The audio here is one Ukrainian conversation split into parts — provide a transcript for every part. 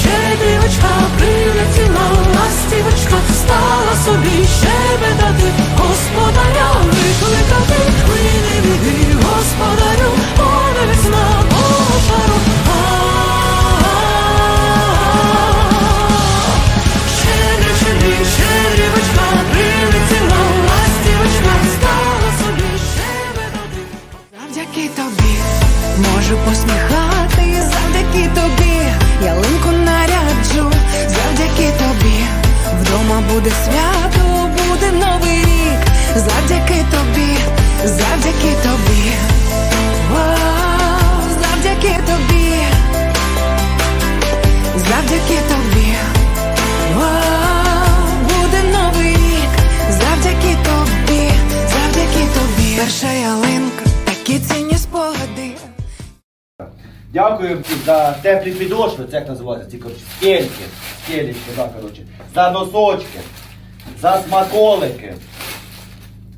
щедрівочка прилетіла, ластівочка стала собі щебетати, господаря викликати, хвилі біди, господарю, подивись на пожару. Щедрі, щедрі, щедрівочка прилетіла, ластівочка стала собі щебетати. Завдяки тобі можу посміхати, завдяки тобі. Буде свято, буде новий рік, завдяки тобі, завдяки тобі, завдяки тобі, завдяки тобі. Буде новий рік, завдяки тобі, завдяки тобі. Перша ялинка, такі цінні спогади. Дякую за теплі підошви, це як називається, ці коротше, стельки, стелечки, да, коротше, за носочки, за смаколики.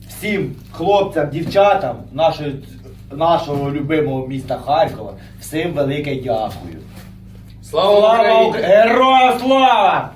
Всім хлопцям, дівчатам нашої, нашого любимого міста Харкова, всім велике дякую. Слава Україні! Україні! Героям слава!